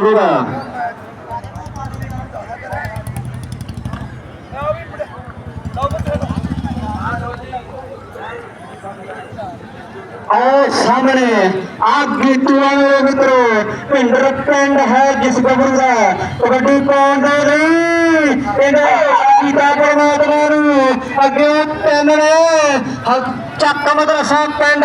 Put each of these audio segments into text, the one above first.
ਹੋਗਾ ਆਓ ਸਾਹਮਣੇ ਆ ਗੀਤੂਆਂ ਦੇ ਮਿੱਤਰੋ ਪਿੰਡਰ ਪਿੰਡ ਹੈ ਜਿਸ ਗੱਭਰੂ ਦਾ। ਕਬੱਡੀ ਪਾਉਣ ਦੇ ਲਈ ਇਹਦਾ ਕੀਤਾ ਪਰਮਾਤਮਾ ਨੂੰ ਅੱਗੇ ਤਿੰਨ ਨੇ। ਹ- ਚੱਕ ਮਦਰਸਾ ਪਿੰਡ,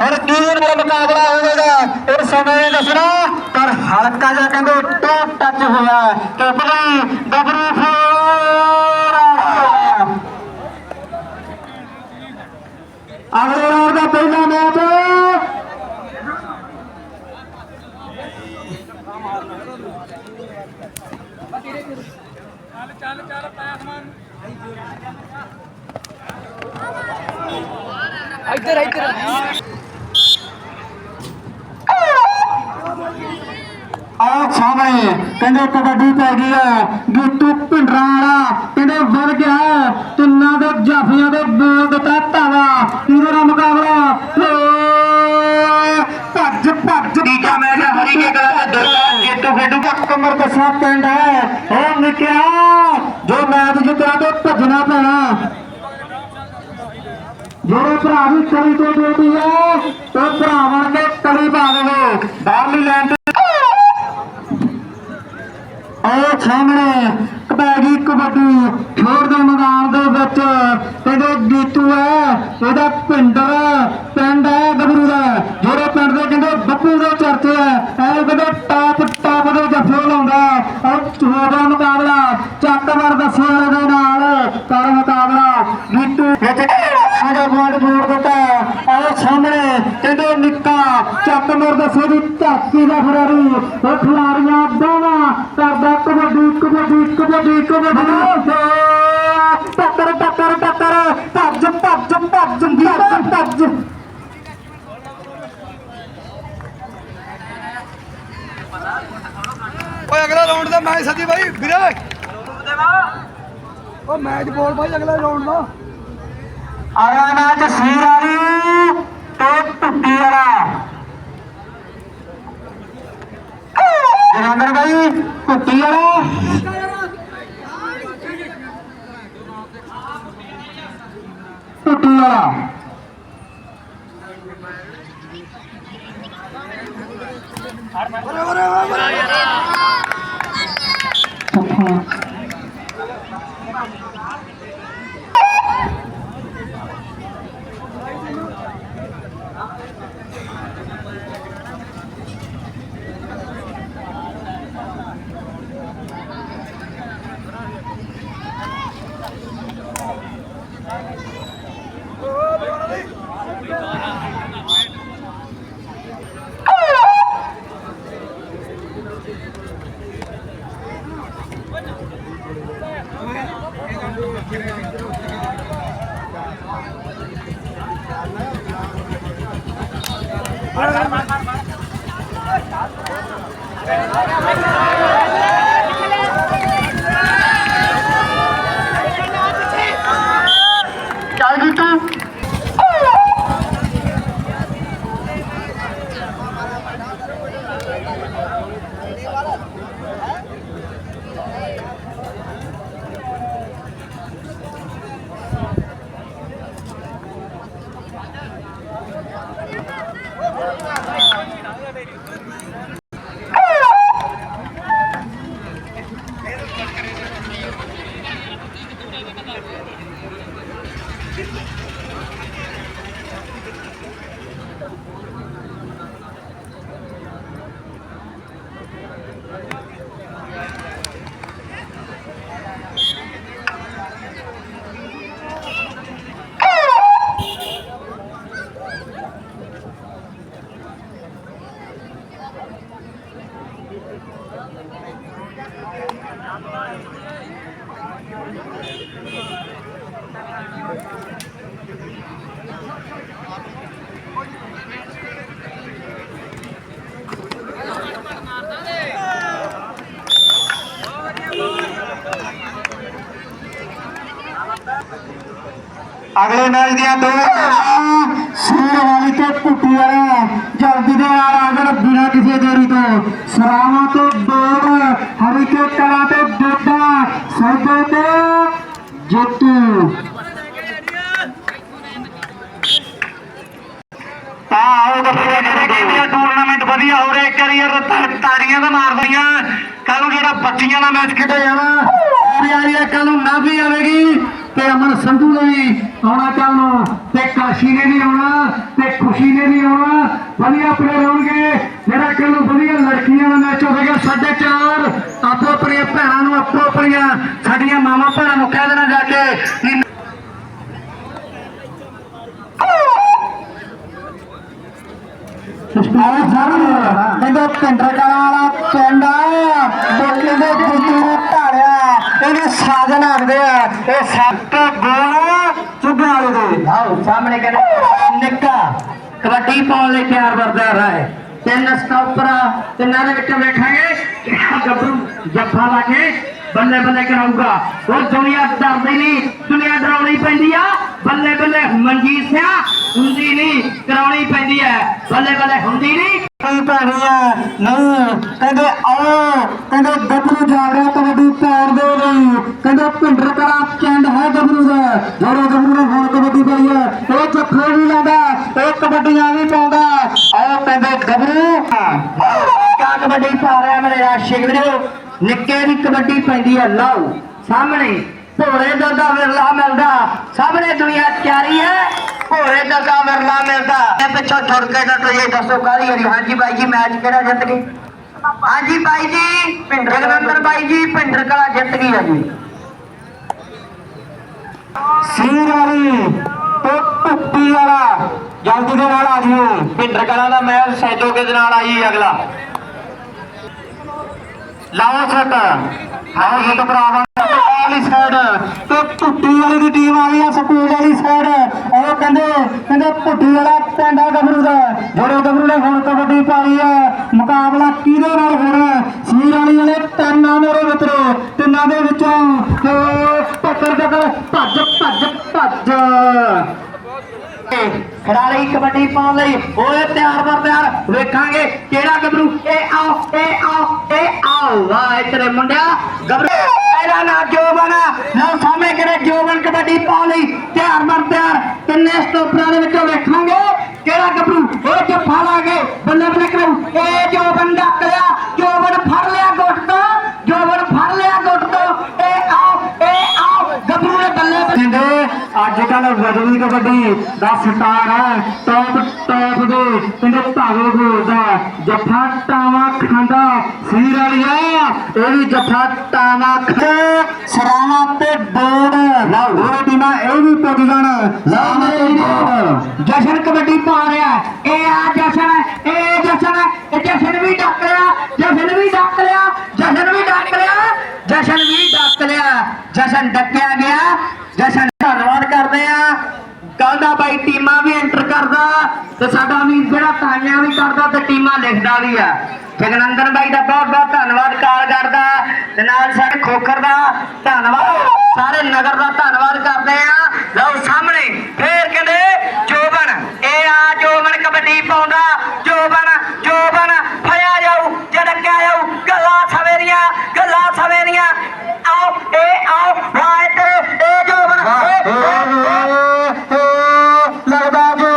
ਹੁਣ ਕੀ ਨਾਲ ਮੁਕਾਬਲਾ ਹੋਵੇਗਾ? ਇਹ ਸਮੇਂ ਦੱਸਣਾ, ਪਰ ਹਲਕਾ ਜਿਹਾ ਕਹਿੰਦੇ ਟੋ ਟੱਚ ਹੋਇਆ ਕਬੱਡੀ ਗੱਭਰੂ ਫੋਰ। ਅਗਲੇ ਰਾਉਂਡ ਦਾ ਪਹਿਲਾ ਮੈਚ ਇੱਧਰ ਇੱਧਰ ਆਹ ਸਾਹਮਣੇ ਕਹਿੰਦੇ ਕਬੱਡੀ ਪੈ ਗਈ ਆ ਗੀਤੂ ਭਿੰਡਰਾਂ ਵਾਲਾ ਕਹਿੰਦੇ ਵੱਧ ਗਿਆ ਤਿੰਨਾਂ ਦੇ ਜਾਫੀਆਂ ਦੇ ਬੋਲ ਦਿੱਤਾ ਧਾਵਾ ਇਹਦੇ ਨਾਲ ਮੁਕਾਬਲਾ ਭੱਜ ਭੱਜ। ਤੀਜਾ ਮੈਚ ਹਰੀ ਕੇ ਗਲਾ ਦਾ ਗੀਤੂ ਫੇਡੂ ਦਾ ਕਮਰ ਦਸਾ ਪਿੰਡ ਹੈ। ਉਹ ਨਿਕਿਆ ਜੋ ਮੈਚ ਜਿੱਤਣਾ ਤੇ ਭੱਜਣਾ ਪੈਣਾ। ਜਿਹੜੇ ਭਰਾ ਵੀ ਕਲੀ ਤੋਂ ਡਿਊਟੀ ਹੈ ਉਹ ਭਰਾਵਾਂ ਨੇ ਕਲੀ ਪਾ ਦੇਵੇ। ਬਾਹਰਲੀ ਲਾਈਨ ਤੇ ਆਹ ਸਾਹਮਣੇ ਕਬੱਡੀ ਕਬੱਡੀ ਖੇਡ ਦੇ ਮੈਦਾਨ ਦੇ ਵਿੱਚ ਇਹਦੇ ਗੀਤੂ ਹੈ ਇਹਦਾ ਪਿੰਡਰ ਪਿੰਡ ਹੈ ਗਬਰੂ ਦਾ, ਜਿਹੜੇ ਪਿੰਡ ਦੇ ਕਹਿੰਦੇ ਬੱਪੂ ਦੇ ਚਰਚੇ ਹੈ ਇਹ ਕਹਿੰਦੇ ਟਾਪ ਟਾਪ ਦੇ ਜੱਫੇ ਲਾਉਂਦਾ। ਔਰ ਚੋਦਾ ਮੁਕਾਬਲਾ, ਚੱਕ ਦੱਸੇ ਵਾਲੇ ਦੇ ਨਾਲ ਕਰ ਮੁਕਾਬਲਾ ਗੀਤੂ ਵਿੱਚ ਸਾਡਾ ਪੁਆਇੰਟ ਜੋੜ ਦਿੱਤਾ। ਆਹ ਸਾਹਮਣੇ ਕਹਿੰਦੇ ਨਿੱਕਾ ਚੱਕਵਰ ਦੱਸੇ ਦੀ ਧਰਤੀ ਦਾ ਖਿਡਾਰੀ ਉਹ ਖਿਡਾਰੀਆਂ ਦੋਵਾਂ ਕਰਦਾ ਕਬੱਡੀ ਕਬੱਡੀ ਕਬੱਡੀ ਕਬੱਡੀ। ਟੱਕਰ ਟੱਕਰ ਟੱਕਰ। ਭੱਜ ਭੱਜ ਭੱਜ ਭੱਜ ਭੱਜ। ਓਏ ਅਗਲਾ ਰਾਉਂਡ ਦਾ ਮੈਚ ਸੱਜੀ ਬਾਈ ਵੀਰੇ। ਓ ਮੈਚ ਬੋਲ ਬਾਈ ਅਗਲਾ ਰਾਉਂਡ ਦਾ। ਆਇਆ ਮੈਚ ਸੀਰ ਵਾਲੀ ਤੇ ਟੁੱਟੀ ਵਾਲਾ ਜਨਾਦਰ ਭਾਈ ਟੁੱਟੀ ਵਾਲਾ ਅਗਲੇ ਮੈਚ ਦੀਆਂ ਦੋ ਸੀਰ ਵਾਲੀ ਤੇ ਕੁੱਟੀ ਵਾਲਾ। ਜਲਦੀ ਦੇ ਨਾਲ ਆ ਬਿਨਾਂ ਕਿਸੇ ਦੇਰੀ ਤੋਂ। ਸਰਾਵਾਂ ਤੋਂ ਦੌੜ ਹਰੀ ਕੇ ਕਲਾ ਤੇ ਡੋਡਾ ਸੌਦੇ ਤੇ ਜੇਤੂ। ਆਹ ਉਹ ਜਿਹੜੇ ਟੂਰਨਾਮੈਂਟ ਵਧੀਆ ਹੋ ਰਿਹਾ। ਕਰੀਅਰ ਤਾੜੀਆਂ ਦਾ ਮਾਰਦੀਆਂ ਕੱਲ ਨੂੰ ਜਿਹੜਾ ਬੱਚੀਆਂ ਦਾ ਮੈਚ ਖੇਡਿਆ ਜਾਣਾ ਆ ਰਹੀ। ਹੈ ਕੱਲ ਨੂੰ ਨਾਭੀ ਆਵੇਗੀ। ਤੇ ਅਮਨ ਸੰਧੂ ਨੇ ਵੀ ਆਉਣਾ ਕੱਲ ਨੂੰ। ਤੇ ਕਾਸ਼ੀ ਨੇ ਵੀ ਆਉਣਾ, ਤੇ ਖੁਸ਼ੀ ਨੇ ਵੀ ਆਉਣਾ। ਵਧੀਆ ਪਲੇਅਰ ਹੋਣਗੇ। ਜਿਹੜਾ ਕੱਲ ਨੂੰ ਵਧੀਆ ਲੜਕੀਆਂ ਦਾ ਮੈਚ ਹੋਵੇਗਾ, ਸਾਢੇ ਚਾਰ। ਆਪੋ ਆਪਣੀਆਂ ਭੈਣਾਂ ਨੂੰ ਆਪੋ ਆਪਣੀਆਂ, ਸਾਡੀਆਂ ਮਾਵਾਂ ਭੈਣਾਂ ਨੂੰ ਕਹਿ ਦੇਣਾ ਜਾ ਕੇ ਕਿ ਆਹ ਸਾਰਾ ਕਹਿੰਦੇ ਪਿੰਡਰ ਕਲਾ ਵਾਲਾ ਪਿੰਡ ਆ ਤੇ ਕਹਿੰਦੇ ਸਾਜਨ ਆਖਦੇ ਆ ਇਹ ਸੱਤ ਗੋਲ ਚੁੱਗਣ ਵਾਲੇ ਦੇ। ਆਓ ਸਾਹਮਣੇ ਕਹਿੰਦੇ ਨਿੱਕਾ ਕਬੱਡੀ ਪਾਉਣ ਲਈ ਤਿਆਰ ਵਰਦਾ ਰਹਾ ਹੈ। ਤਿੰਨ ਸਟਾਪਰ ਤਿੰਨਾਂ ਦੇ ਵਿੱਚ ਵੇਖਾਂਗੇ ਕਿਹੜਾ ਗੱਭਰੂ ਜੱਫਾ ਲਾ ਕੇ ਬੱਲੇ ਬੱਲੇ ਕਰਾਊਗਾ। ਉਹ ਦੁਨੀਆ ਡਰਦੀ ਨਹੀਂ ਦੁਨੀਆ ਡਰਾਉਣੀ ਪੈਂਦੀ ਆ। ਬੱਲੇ ਬੱਲੇ ਮਨਜੀਤ ਸਿਆ ਹੁੰਦੀ ਨਹੀਂ ਕਰਾਉਣੀ ਪੈਂਦੀ ਹੈ। ਬੱਲੇ ਬੱਲੇ ਹੁੰਦੀ ਨਹੀਂ। ਕਈ ਭੈਣੀਆਂ ਨਹੀਂ। ਕਹਿੰਦੇ ਆਓ ਕਹਿੰਦੇ ਗੱਭਰੂ ਜਾ ਰਿਹਾ ਕਬੱਡੀ ਪੈਰ ਦੇ ਲਈ ਕਹਿੰਦੇ ਭਿੰਡਰ ਕਲਾ ਚੰਡ ਹੈ ਗੱਭਰੂ ਦਾ। ਜਿਹੜੇ ਗੱਭਰੂ ਨੇ ਹੁਣ ਕਬੱਡੀ ਪਾਈ ਹੈ ਇਹ ਜੱਫੇ ਵੀ ਲਾਉਂਦਾ ਇਹ ਕਬੱਡੀਆਂ ਵੀ ਪਾਉਂਦਾ। ਆਓ ਕਹਿੰਦੇ ਗੱਭਰੂ ਕਾ ਕਬੱਡੀ ਪਾ ਰਿਹਾ ਮੇਰੇ ਆਸ਼ਿਕ ਵੀਰੋ? ਨਿੱਕੇ ਦੀ ਕਬੱਡੀ ਪੈਂਦੀ ਹੈ ਲਓ। ਸਾਹਮਣੇ ਭੋਰੇ ਦਾ ਦਾ ਵਿਰਲਾ ਮਿਲਦਾ। ਸਾਹਮਣੇ ਦੁਨੀਆ ਤਿਆਰੀ ਹੈ। ਭੋਰੇ ਦਾ ਦਾ ਵਿਰਲਾ ਮਿਲਦਾ। ਇਹ ਪਿੱਛੋਂ ਛੁੱਟ ਕੇ ਤਾਂ ਤੁਸੀਂ ਦੱਸੋ ਕਾਹਦੀ ਹੈ ਹਾਂਜੀ ਬਾਈ ਜੀ ਮੈਚ ਕਿਹੜਾ ਜਿੱਤ ਗਈ? ਹਾਂਜੀ ਬਾਈ ਜੀ ਭਿੰਡਰ ਜਗਨੰਦਰ ਬਾਈ ਜੀ ਭਿੰਡਰ ਕਲਾ ਜਿੱਤ ਗਈ ਹੈ ਜੀ। ਸੀਰ ਵਾਲੀ ਤੇ ਭੁੱਪੀ ਵਾਲਾ। ਜਲਦੀ ਦੇ ਨਾਲ ਆ ਜਿਓ। ਭਿੰਡਰ ਕਲਾ ਦਾ ਮੈਚ ਸੈਜੋਗੇ ਦੇ ਨਾਲ ਆਈ ਅਗਲਾ। ਲਾਓ ਸੱਟ। ਲਾਓ ਸੱਟ ਭਰਾਵਾ ਵਾਲੀ ਸਾਈਡ ਤੇ ਪੁੱਟੀ ਵਾਲੀ ਦੀ ਟੀਮ ਆ ਗਈ ਆ ਸਕੂਲ ਵਾਲੀ ਸਾਈਡ ਉਹ ਕਹਿੰਦੇ ਕਹਿੰਦੇ ਪੁੱਟੀ ਵਾਲਾ ਪਿੰਡਾ ਗੱਭਰੂ ਦਾ। ਜਿਹੜੇ ਗੱਭਰੂ ਨੇ ਹੁਣ ਕਬੱਡੀ ਪਾਈ ਹੈ ਮੁਕਾਬਲਾ ਕਿਹਦੇ ਨਾਲ ਹੋਣਾ? ਸੀਰ ਵਾਲੀ ਵਾਲੇ ਤਿੰਨ ਆ ਮੇਰੇ ਮਿੱਤਰੋ, ਤਿੰਨਾਂ ਦੇ ਵਿੱਚੋਂ ਤੇ ਪਕੜ ਪਕੜ ਭੱਜ ਭੱਜ। ਭੱਜ ਖਿਡਾਰੀ ਕਬੱਡੀ ਪਾਉਣ ਲਈ। ਹੋਏ ਤਿਆਰ ਬਰ ਤਿਆਰ, ਵੇਖਾਂਗੇ ਕਿਹੜਾ ਗੱਭਰੂ। ਇਹ ਆਓ ਇਹ ਆਓ ਇਹ ਆਓ। ਵਾਹ ਤੇਰੇ ਮੁੰਡਿਆ, ਗੱਭਰੂ। ਇਹਦਾ ਨਾਂ ਜੋਬਨ ਆ। ਸਾਹਮਣੇ ਕਿਹੜੇ ਜੋਬਨ ਕਬੱਡੀ ਪਾਉਣ ਲਈ। ਤਿਆਰ ਬਰ ਤਿਆਰ, ਤਿੰਨੇ ਸਟੋਪਰਾਂ ਦੇ ਵਿੱਚੋਂ ਵੇਖਾਂਗੇ ਕਿਹੜਾ ਗੱਭਰੂ। ਉਹ ਜੱਫਾ ਲਾ ਕੇ ਬੱਲੇ ਬੱਲੇ ਕਰੂ ਇਹ ਜੋਬਨ ਡੱਕ ਲਿਆ ਜੋਬਨ ਫੜ ਲਿਆ ਗੁੱਟ ਤੋਂ। ਜੋਬਨ ਫੜ ਲਿਆ ਗੁੱਟ ਤੋਂ ਇਹ ਆਓ ਇਹ ਆਓ ਗੱਭਰੂ ਨੇ ਅੱਜ ਕੱਲ ਵਜਨੀ ਕਬੱਡੀ ਦਾ ਸਟਾਰ ਹੈ। ਟੌਪ ਟੌਪ ਦੇ ਕਹਿੰਦੇ ਭਾਵੇਂ ਬੋਲਦਾ ਜੱਫਾ ਟਾਵਾ ਖਾਂਦਾ ਸੀਰ ਵਾਲੀਆ। ਇਹ ਵੀ ਜੱਫਾ ਟਾਵਾ ਖੇ ਸਰਾਵਾ ਤੇ ਡੋੜ ਲਓ ਉਹ ਟੀਮਾਂ ਇਹ ਵੀ ਪੁੱਜ ਜਾਣ। ਲਓ ਮੇਰੇ ਜਸ਼ਨ ਕਬੱਡੀ ਪਾ ਰਿਹਾ। ਇਹ ਆ ਜਸ਼ਨ, ਇਹ ਜਸ਼ਨ ਇਹ ਜਸ਼ਨ ਵੀ ਡੱਕ ਲਿਆ ਜਸ਼ਨ ਵੀ ਡੱਕ ਲਿਆ ਜਸ਼ਨ ਵੀ ਡੱਕ ਲਿਆ ਜਸ਼ਨ ਵੀ ਡੱਕ ਲਿਆ। ਜਸ਼ਨ ਡੱਕਿਆ ਗਿਆ। ਜਸ਼ਨ ਧੰਨਵਾਦ ਕਰਦੇ ਆ। ਕੱਲ ਦਾ ਬਾਈ ਟੀਮਾਂ ਵੀ ਐਂਟਰ ਕਰਦਾ ਤੇ ਸਾਡਾ ਵੀਰ ਜਿਹੜਾ ਤਾਈਆਂ ਵੀ ਕਰਦਾ ਤੇ ਟੀਮਾਂ ਲਿਖਦਾ ਵੀ ਆ। ਜਗਨੰਦਨ ਬਾਈ ਦਾ ਬਹੁਤ ਬਹੁਤ ਧੰਨਵਾਦ ਕਾਲ ਕਰਦਾ ਤੇ ਨਾਲ ਸਾਡੇ ਖੋਖਰ ਦਾ ਧੰਨਵਾਦ। ਸਾਰੇ ਨਗਰ ਦਾ ਧੰਨਵਾਦ ਕਰਦੇ ਆ। ਲਓ ਸਾਹਮਣੇ ਫੇਰ ਕਹਿੰਦੇ, ਜੋਬਨ। ਇਹ ਆ ਜੋਬਨ ਕਬੱਡੀ ਪਾਉਂਦਾ। ਜੋਬਨ ਜੋਬਨ। ਸਵੇਰੀਆਂ ਆਓ ਇਹ ਆਓ ਵਾਹ ਇੱਧਰ ਇਹ ਜੋ ਲੱਗਦਾ ਜੋ।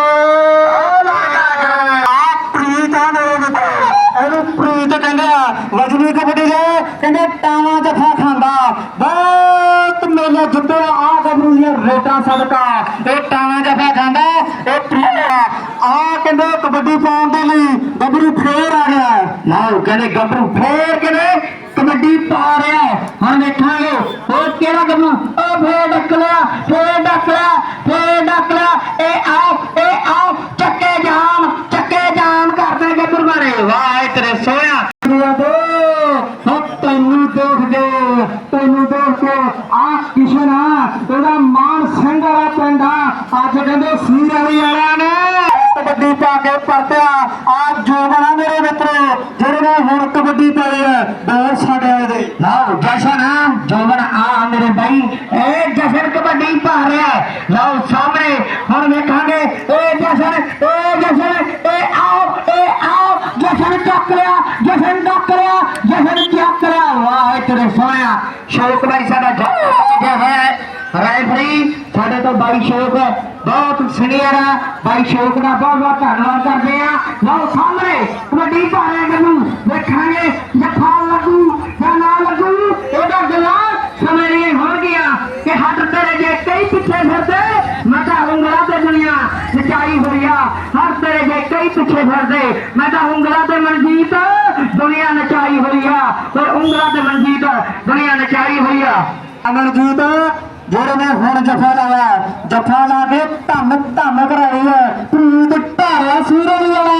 ਆ ਪ੍ਰੀਤ ਆ ਮੇਰੇ ਮਿੱਤਰ। ਇਹਨੂੰ ਪ੍ਰੀਤ ਕਹਿੰਦੇ ਆ। ਵਜਨੀ ਕਬੱਡੀ ਦੇ ਕਹਿੰਦੇ ਟਾਵਾ ਜਫਾ ਖਾਂਦਾ। ਬਹੁਤ ਮੇਲੇ ਜਿੱਤੇ ਆ ਗੱਭਰੂ ਦੀਆਂ ਰੇਟਾਂ ਸਦਕਾ। ਇਹ ਟਾਵਾ ਜਫਾ ਖਾਂਦਾ ਇਹ ਪ੍ਰੀਤ ਆ। ਆਹ ਕਹਿੰਦੇ ਕਬੱਡੀ ਪਾਉਣ ਦੇ ਲਈ ਗੱਭਰੂ ਫੇਰ ਆ ਗਿਆ। ਲਓ ਕਹਿੰਦੇ ਗੱਭਰੂ ਫੇਰ ਕਹਿੰਦੇ ਕਬੱਡੀ ਪਾ ਰਿਹਾ ਹੈ। ਹੁਣ ਵੇਖਾਂਗੇ ਹੋਰ ਕਿਹੜਾ ਗੱਭਰੂ ਉਹ ਫੇਰ ਡੱਕ ਲਿਆ ਫੇਰ ਡੱਕ ਲਿਆ ਫੇਰ ਡੱਕ ਲਿਆ ਇਹ ਆਓ ਇਹ ਆਓ ਚੱਕੇ ਜਾਮ ਚੱਕੇ ਜਾਮ ਕਰਦੇ ਗੱਭਰੂ ਮਾਰੇ ਵਾਹ ਇਹ ਤੇਰੇ ਸੋਹਣਾ ਹੋ ਤੈਨੂੰ ਦੇਖ ਕੇ ਤੈਨੂੰ ਦੇਖ ਕੇ ਆ ਕਿਸ਼ਨ ਆ ਇਹਦਾ ਮਾਨ ਸਿੰਘ ਵਾਲਾ ਪਿੰਡ ਆ ਅੱਜ ਕਹਿੰਦੇ ਸੀਰ ਵਾਲੀ ਵਾਲਿਆਂ ਨੇ ਕਬੱਡੀ ਪਾ ਕੇ ਪਰਤਿਆ ਆ ਜੋਗਣਾ ਮੇਰੇ ਮਿੱਤਰੋ ਜਿਹੜੇ ਨੇ ਹੁਣ ਕਬੱਡੀ ਪਾਈ ਹੈ ਬਹੁਤ ਸਾਡੇ ਵਾਲੇ ਦੇ ਲਓ ਜਸ਼ਨ ਆ ਜੋਗਣ ਆ ਮੇਰੇ ਬਾਈ ਇਹ ਜਸ਼ਨ ਕਬੱਡੀ ਪਾ ਰਿਹਾ ਹੈ। ਲਓ ਸਾਹਮਣੇ ਹੁਣ ਵੇਖਾਂਗੇ ਇਹ ਜਸ਼ਨ ਸ਼ੌਕ ਬਾਈ ਸਾਡਾ ਜਿਹਾ ਹੋਇਆ ਹੈ। ਰੈਫਰੀ ਸਾਡੇ ਤੋਂ ਬਾਈ ਸ਼ੌਕ ਬਹੁਤ ਸੀਨੀਅਰ ਆ। ਬਾਈ ਸ਼ੌਕ ਦਾ ਬਹੁਤ ਬਹੁਤ ਧੰਨਵਾਦ ਕਰਦੇ ਆ ਲਓ ਸਾਹਮਣੇ ਕਬੱਡੀ ਭਾਰੇ ਨੂੰ ਦੇਖਾਂਗੇ ਜੱਫਾ ਲੱਗੂ ਜਾਂ ਨਾ ਲੱਗੂ, ਉਹਦਾ ਜਵਾਬ ਸਮੇਂ ਨਹੀਂ ਹੋ ਗਿਆ ਕਿ ਹੱਥ ਤੇਰੇ ਜੇ ਕਈ ਪਿੱਛੇ ਫਿਰਦੇ ਮੈਂ ਤਾਂ ਉਂਗਲਾਂ ਤੇ ਦੁਨੀਆ ਨਚਾਈ ਹੋਈ ਆ ਹਰ ਤੇਰੇ ਜੇ ਕਈ ਪਿੱਛੇ ਫਿਰਦੇ। ਮੈਂ ਤਾਂ ਉਂਗਲਾਂ ਤੇ ਮਨਜੀਤ ਦੁਨੀਆ ਨਚਾਈ ਹੋਈ ਆ। ਤੇ ਉਂਗਲਾਂ ਤੇ ਮਨਜੀਤ ਦੁਨੀਆ ਨਚਾਈ ਹੋਈ ਆ। ਅਮਰਜੀਤ ਜਿਹੜੇ ਨੇ ਹੁਣ ਜਫਾ ਲਾਇਆ ਜਫਾ ਲਾ ਕੇ ਧੰਨ ਧੰਨ ਕਰਾਈ ਹੈ ਪ੍ਰੀਤ ਢਾਰਿਆ ਸੂਰਜ ਵਾਲਾ।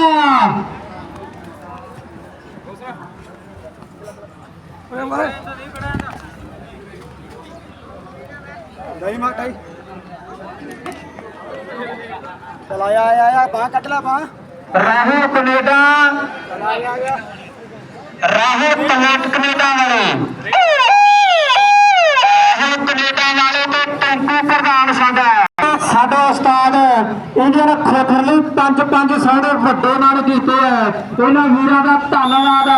ਓਏ ਮਰੇ। ਨਹੀਂ ਮਾ ਟਾਈ ਚਲ ਆਇਆ ਆਇਆ ਆਇਆ ਬਾਹ ਕੱਟ ਲੈ ਬਾਹ। ਰਾਹੂ ਕੈਨੇਡਾ। ਚਲ ਆਇਆ ਆਇਆ ਰਾਹੂ ਤਲੇਟ ਕੈਨੇਡਾ ਵਾਲੇ। ਰਾਹੂ ਕੈਨੇਡਾ ਵਾਲੇ ਤੇ ਟੈਂਕੂ ਪ੍ਰਧਾਨ ਸਾਡਾ। ਸਾਡਾ ਉਸਤਾਦ ਇੰਡੀਅਨ ਖੋਖਰ ਲਈ ਪੰਜ ਪੰਜ ਸਾਡੇ ਵੱਡੇ ਨਾਮ ਕੀਤੇ ਐ ਇਹਨਾਂ ਵੀਰਾਂ ਦਾ ਧੰਨਵਾਦ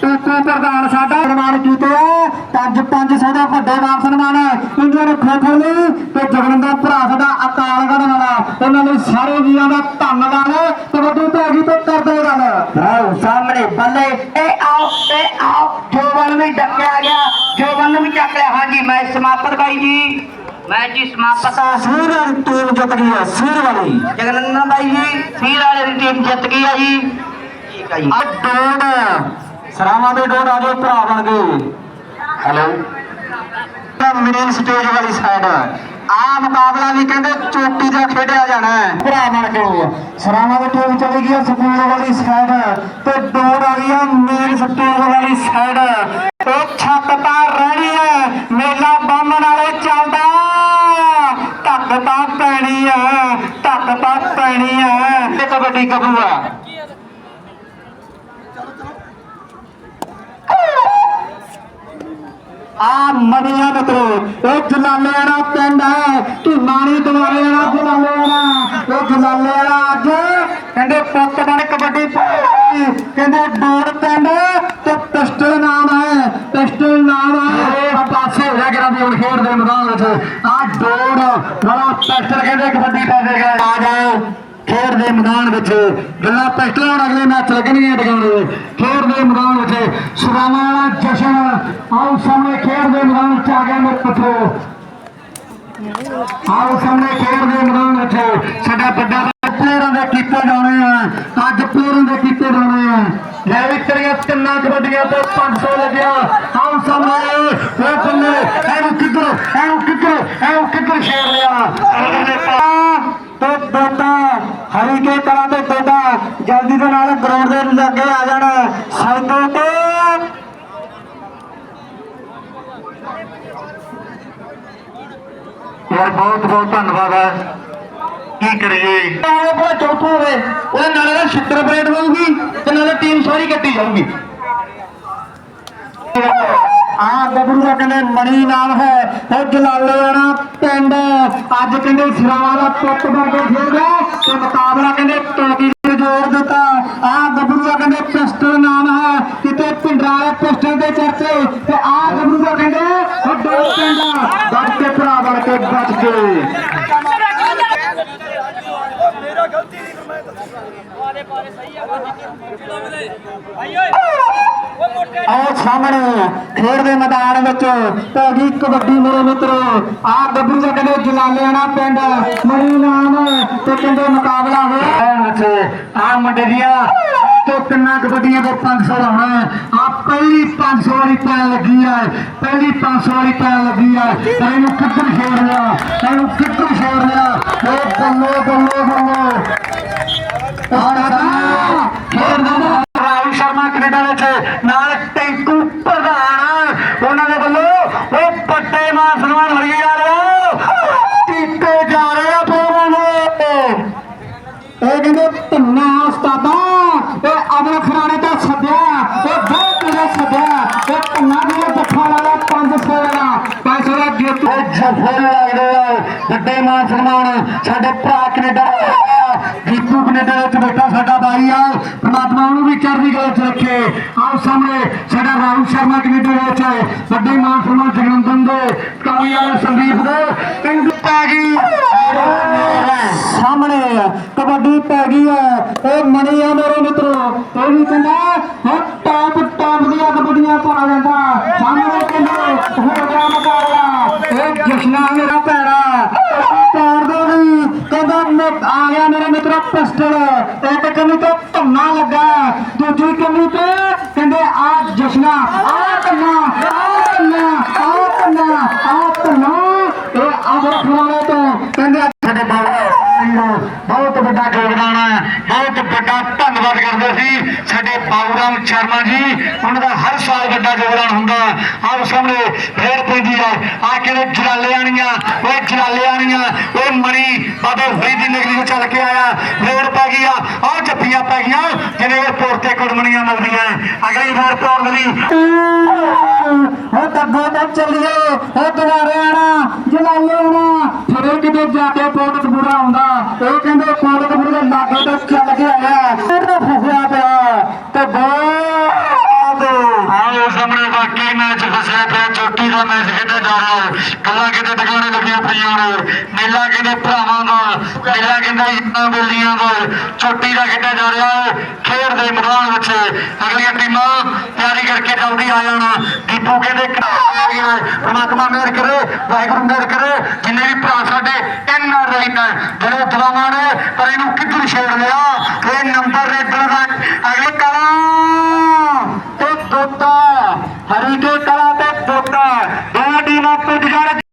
ਟੈਂਕੂ ਪ੍ਰਧਾਨ ਸਾਡਾ ਸਨਮਾਨ ਕੀਤੇ ਐ ਪੰਜ ਪੰਜ ਸਾਡੇ ਵੱਡੇ ਨਾਮ ਸਨਮਾਨ ਇੰਡੀਅਨ ਖੋਖਰ ਲਈ ਤੇ ਜਗਨੰਦਰ ਭਰਾ ਸਾਡਾ ਅਕਾਲਗੜ੍ਹ ਵਾਲਾ ਉਹਨਾਂ ਲਈ ਸਾਰੇ ਵੀਰਾਂ ਦਾ ਧੰਨਵਾਦ ਕਬੱਡੀ ਭਾਗੀ ਤੋਂ ਕਰਦੇ ਗੱਲ ਆਓ ਸਾਹਮਣੇ ਬੱਲੇ ਇਹ ਆਓ ਇਹ ਆਓ ਜੋਬਨ ਵੀ ਡੱਕਿਆ ਗਿਆ ਜੋਬਨ ਵੀ ਚੱਕ ਲਿਆ ਹਾਂਜੀ ਟੀਮ ਜਿੱਤ ਗਈ ਹੈ ਸੀਰ ਵਾਲੀ। ਜਗਨੰਦਨ ਬਾਈ ਜੀ ਫੀਰ ਵਾਲੇ ਦੀ ਟੀਮ ਜਿੱਤ ਗਈ ਆ ਜੀ। ਡੋਡ ਸਰਾਵਾਂ ਦੇ ਡੋਡ ਆ ਗਏ ਭਰਾ ਬਣ ਗਏ। ਹੈਲੋ ਮੇਨ ਸਟੇਜ ਵਾਲੀ ਸਾਈਡ ਆ ਮੁਕਾਬਲਾ ਵੀ ਕਹਿੰਦੇ ਚੋਟੀ ਦਾ ਖੇਡਿਆ ਜਾਣਾ ਹੈ। ਭਰਾ ਬਣ ਕੇ ਸਰਾਵਾਂ ਦੀ ਟੀਮ ਚਲੀ ਗਈ ਸਕੂਲ ਵਾਲੀ ਸਾਈਡ ਤੇ ਡੋਡ ਆ ਗਈ ਮੇਨ ਸਟੇਜ ਵਾਲੀ ਸਾਈਡ ਉਹ ਛੱਤ ਤਾਂ ਰਹਿਣੀ ਹੈ ਮੇਲਾ ਬੰਮ ਨਾਲੇ ਚੱਲਦਾ। ਧੱਕ ਤਾਂ ਪੈਣੀ ਹੈ ਧੱਕ ਤਾਂ ਪੈਣੀ ਹੈ ਤੇ ਕਬੱਡੀ ਕਬੂ ਆ ਆ ਮਿੱਤਰੋ ਇਹ ਜਲਾਲੇ ਵਾਲਾ ਪਿੰਡ ਹੈ ਧੀਮਾਣੀ ਦੁਆਰੇ ਵਾਲਾ ਜਲਾਲੇ ਵਾਲਾ ਇਹ ਜਲਾਲੇ ਵਾਲਾ ਅੱਜ ਕਹਿੰਦੇ ਪੁੱਤ ਬਣ ਕਬੱਡੀ ਕਹਿੰਦੇ ਡੋਰ ਪਿੰਡ ਤੇ ਪਿਸਟਲ ਨਾਮ ਹੈ, ਪਿਸਟਲ ਨਾਮ ਹੈ। ਪਾਸੇ ਹੋ ਗਿਆ ਕੇ ਵੀ ਹੁਣ ਖੇਡ ਦੇ ਮੈਦਾਨ ਵਿੱਚ। ਆ ਡੋਰ ਵਾਲਾ ਪਿਸਟਲ ਕਹਿੰਦੇ ਕਬੱਡੀ ਪਾਵੇਗਾ ਆ ਜਾਓ। ਖੇਡ ਦੇ ਮੈਦਾਨ ਵਿੱਚ ਗੱਲਾਂ ਪਿਸਟਲਾਂ ਹੁਣ ਅਗਲੇ ਮੈਚ ਲੱਗਣਗੀਆਂ ਟਿਕਾਣੇ ਖੇਡ ਦੇ ਮੈਦਾਨ ਵਿੱਚ ਸੁਰਾਵਾਂ ਵਾਲਾ ਜਸ਼ਨ ਆਓ ਸਾਹਮਣੇ ਖੇਡ ਦੇ ਮੈਦਾਨ ਵਿੱਚ ਆ ਗਿਆ ਮੇਰੇ ਪੁੱਤਰੋ। ਆਓ ਸਾਹਮਣੇ ਖੇਡ ਦੇ ਮੈਦਾਨ ਵਿੱਚ ਸਾਡਾ ਵੱਡਾ ਪਲੇਅਰਾਂ ਦੇ ਕੀਤੇ ਜਾਣੇ ਆ। ਅੱਜ ਪਲੇਅਰਾਂ ਦੇ ਕੀਤੇ ਜਾਣੇ ਆ। ਲੈ ਵੀ ਤੇਰੀਆਂ ਤਿੰਨਾਂ ਕਬੱਡੀਆਂ ਤੋਂ 500 ਲੱਗਿਆ। ਆਓ ਸਾਹਮਣੇ ਉਹ ਬੱਲੇ ਇਹਨੂੰ ਕਿੱਧਰ ਇਹਨੂੰ ਕਿੱਧਰ ਇਹਨੂੰ ਕਿੱਧਰ ਸ਼ੇਰ ਲਿਆ? ਤੇ ਦੋਦਾ ਹਰੀ ਕੇ ਕਰਾਂ ਤੇ ਜਲਦੀ ਦੇ ਨਾਲ ਗਰਾਊਂਡ ਦੇ ਲੱਗੇ ਆ ਜਾਣ ਸਾਈਕਲ ਤੇ। ਯਾਰ, ਬਹੁਤ ਬਹੁਤ ਧੰਨਵਾਦ ਹੈ। ਕੀ ਕਰੀਏ? ਉਹ ਬੜਾ ਚੌਥਾ ਹੋਵੇ ਉਹਦੇ ਨਾਲੇ ਦਾ ਛਿੱਤਰ ਪਰੇਡ ਹੋਊਗੀ ਤੇ ਨਾਲੇ ਟੀਮ ਸਾਰੀ ਕੱਟੀ ਜਾਊਗੀ। ਆ ਗੱਭਰੂ ਦਾ ਕਹਿੰਦੇ ਮਣੀ ਨਾਮ ਹੈ। ਉਹ ਜਲਾਲੇ ਵਾਲਾ ਪਿੰਡ। ਅੱਜ ਕਹਿੰਦੇ ਸਿਰਾਵਾ ਦਾ ਪੁੱਤ ਬਣ ਕੇ ਖੇਡਦਾ ਤੇ ਮੁਕਾਬਲਾ ਕਹਿੰਦੇ ਟੋਕੀ ਤੇ ਜੋਰ ਦਿੱਤਾ। ਆ ਗੱਭਰੂ ਦਾ ਕਹਿੰਦੇ ਪਿਸਟਲ ਨਾਮ ਹੈ। ਕਿਤੇ ਪਿੰਡਾਂ ਵਾਲੇ ਪਿਸਟਲ ਦੇ ਚਰਚੇ ਤੇ ਆ ਗੱਭਰੂ ਦਾ ਕਹਿੰਦੇ ਉਹ ਦੋ ਪਿੰਡ ਗੱਜ ਕੇ ਭਰਾ ਬਣ ਕੇ ਬਚ ਗਏ। ਮੇਰਾ ਗਲਤੀ ਨਹੀਂ ਮੈਂ ਦੱਸੂਗਾ। ਆਓ ਸਾਹਮਣੇ ਖੇਡ ਦੇ ਮੈਦਾਨ ਵਿੱਚ ਪੈ ਗਈ ਕਬੱਡੀ ਮੇਰੇ ਮਿੱਤਰੋ, ਆ ਗੱਭਰੂ ਦਾ ਕਹਿੰਦੇ ਜਲਾਲਿਆਣਾ ਪਿੰਡ ਮਣੀ ਨਾਮ ਤੇ ਕਹਿੰਦੇ ਮੁਕਾਬਲਾ ਹੋਇਆ। ਆ ਮੁੰਡੇ ਦੀਆਂ ਤੋਂ ਕਿੰਨਾ ਕਬੱਡੀਆਂ ਦੇ 500 ਹੋਣਾ ਆ ਪਹਿਲੀ 500 ਵਾਲੀ ਪੈਣ ਲੱਗੀ ਆ, ਪਹਿਲੀ 500 ਵਾਲੀ ਪੈਣ ਲੱਗੀ ਆ। ਇਹਨੂੰ ਕਿੱਧਰ ਛੋੜ ਲਿਆ, ਇਹਨੂੰ ਕਿੱਧਰ ਛੋੜ ਲਿਆ। ਉਹ ਬੱਲੇ ਬੱਲੇ ਬੱਲੇ। ਰਾਹੁਲ ਸ਼ਰਮਾ ਕੈਨੇਡਾ ਵਿੱਚ ਨਾਲ ਟੈਂਕੂ ਪ੍ਰਧਾਨ। ਉਹਨਾਂ ਦੇ ਵੱਲੋਂ ਉਹ ਪੱਟੇ ਮਾਰ ਸਨਮਾਨ ਹੋ ਜਾ ਰਿਹਾ ਟੀਕੇ ਜਾ ਰਹੇ ਆ ਫੋਰਾਂ ਨੂੰ ਇਹ ਕਹਿੰਦੇ ਤਿੰਨਾ ਉਸਤਾਦਾ, ਇਹ ਅਮਲ ਖਰਾਣੇ ਤੋਂ ਸੱਦਿਆ, ਇਹ ਬਹੁਤ ਕਿਹਨੇ ਸੱਦਿਆ। ਇਹ ਤਿੰਨਾ ਜਿਹੜੇ ਜੱਫਾ ਲਾਇਆ 500 ਦਾ 500 ਦਾ ਜਿੱਤ। ਜੱਫੇ ਲੱਗਦੇ ਆ। ਵੱਡੇ ਮਾਨ ਸਨਮਾਨ ਸਾਡੇ ਭਰਾ ਕੈਨੇਡਾ ਦੀਪੂ ਕੈਨੇਡਾ ਵਿੱਚ ਬੈਠਾ ਸਾਡਾ ਭਾਈ ਆ। ਪ੍ਰਮਾਤਮਾ ਉਹਨੂੰ ਵੀ ਚੜ੍ਹਦੀ ਕਲਾ ਚ ਰੱਖੇ। ਆਓ ਸਾਹਮਣੇ ਸਾਡਾ ਰਾਹੁਲ ਸ਼ਰਮਾ ਕੈਨੇਡਾ ਵਿੱਚ ਵੱਡੇ ਮਾਨ ਸਨਮਾਨ ਜਗਨੰਦਨ ਦੇ ਕਾਮਯਾਬ ਸੰਦੀਪ ਦੇ। ਪਿੰਡ ਪੈ ਗਈ। ਸਾਹਮਣੇ ਕਬੱਡੀ ਪੈ ਗਈ ਹੈ ਇਹ ਮਣੀ ਆ ਮੇਰੇ ਮਿੱਤਰੋ। ਇਹ ਵੀ ਕਹਿੰਦਾ, ਹੁਣ ਟਾਪ ਟਾਪ ਦੀਆਂ ਕਬੱਡੀਆਂ ਪਾ ਜਾਂਦਾ। ਸਾਹਮਣੇ ਕਹਿੰਦੇ ਹੋ ਗਿਆ ਮੁਕਾਬਲਾ ਇਹ ਜਸ਼ਨਾ ਮੇਰਾ ਪੈੜਾ ਪੈਰ ਦੇ ਵੀ ਕਹਿੰਦਾ ਮੈਂ ਆ ਗਿਆ ਮੇਰੇ ਮਿੱਤਰੋ, ਪਿਸਟਲ। ਇੱਕ ਕਮੀ ਤੇ ਧੰਨਾ ਲੱਗਾ। ਦੂਜੀ ਕਮੀ ਤੇ ਕਹਿੰਦੇ, ਆ ਜਸ਼ਨਾ, ਆ ਧੰਨਾ ਆ ਧੰਨਾ ਆ ਧੰਨਾ ਆ ਧੰਨਾ। ਇਹ ਆਦਰ ਖਵਾਲੇ ਤੋਂ ਕਹਿੰਦੇ, ਸਾਡੇ ਬਾਬਾ ਬਹੁਤ ਵੱਡਾ ਯੋਗਦਾਨ ਹੈ। ਬਹੁਤ ਵੱਡਾ ਧੰਨਵਾਦ ਕਰਦੇ ਸੀ ਸਾਡੇ ਬਾਬੂ ਰਾਮ ਸ਼ਰਮਾ ਜੀ। ਉਹਨਾਂ ਦਾ ਹਰ ਸਾਲ ਵੱਡਾ ਯੋਗਦਾਨ ਹੁੰਦਾ। ਆਪ ਸਾਹਮਣੇ ਫੇਰ ਪੈਂਦੀ ਹੈ। ਆ ਕਿਹੜੇ ਜਲਾਲੇ ਆਣੀਆਂ ਓਏ ਜਲਾਲੇ ਆਣੀਆਂ ਓਏ ਮਣੀ ਬਾਬਾ ਫਰੀਦ ਦੀ ਨਗਰੀ ਨੂੰ ਚੱਲ ਕੇ ਆਇਆ ਲੋੜ ਪੈ ਗਈ ਆ, ਆਹ ਜੱਫੀਆਂ ਪੈ ਗਈਆਂ ਜਿਵੇਂ 에어ਪੋਰਟ ਤੇ ਕੁੜਮਣੀਆਂ ਮਿਲਦੀਆਂ ਅਗਲੀ ਵਾਰ ਪਾਉਣ ਲਈ ਉਹ ਤੱਗੋ ਤੱਕ ਚੱਲੀਏ ਉਹ ਦੁਆਰੇ ਆਣਾ ਜਲਾਲੇ ਆਣਾ ਫਿਰੇ ਕਿਤੇ ਜਾਂਦੇ ਪੋਰਟ ਪੂਰਾ ਆਉਂਦਾ। ਉਹ ਕਹਿੰਦੇ ਪੋਰਟ ਪੂਰੇ ਲਾਗੇ ਤੋਂ ਚੱਲ ਕੇ ਆਇਆ। ਉਹ ਫਸਿਆ ਪਿਆ। ਤੇ ਬਾ ਦੋ ਆਓ ਸਾਹਮਣੇ ਦਾ ਮੈਚ ਖੇਡਿਆ ਜਾ ਰਿਹਾ ਹੈ ਗੱਲਾਂ ਕਿਤੇ ਟਿਕਾਣੇ ਲੱਗੀਆਂ ਪਈਆਂ ਨੇ। ਮੇਲਾ ਕਹਿੰਦੇ ਭਰਾਵਾਂ ਦਾ, ਮੇਲਾ ਕਹਿੰਦੇ ਇੰਨਾ ਬੋਲੀਆਂ ਦਾ। ਚੋਟੀ ਦਾ ਖੇਡਿਆ ਜਾ ਰਿਹਾ ਹੈ ਖੇਡ ਦੇ ਮੈਦਾਨ ਵਿੱਚ ਅਗਲੀਆਂ ਟੀਮਾਂ ਤਿਆਰੀ ਕਰਕੇ ਜਲਦੀ ਆ ਜਾਣਾ। ਦੀਪੂ ਕਹਿੰਦੇ ਪਰਮਾਤਮਾ ਮਿਹਰ ਕਰੇ, ਵਾਹਿਗੁਰੂ ਮਿਹਰ ਕਰੇ। ਜਿੰਨੇ ਵੀ ਭਰਾ ਸਾਡੇ ਐਨ ਆਰ ਆਈ ਨੇ, ਜਿਹੜੇ ਦਵਾਵਾਂ ਨੇ, ਪਰ ਇਹਨੂੰ ਕਿੱਧਰ ਛੇੜ ਲਿਆ? ਇਹ ਨੰਬਰ ਰੇਡਰ ਦਾ ਅਗਲੇ ਕਲਾ ਤੇ ਦੋਤਾ ਹਰੀ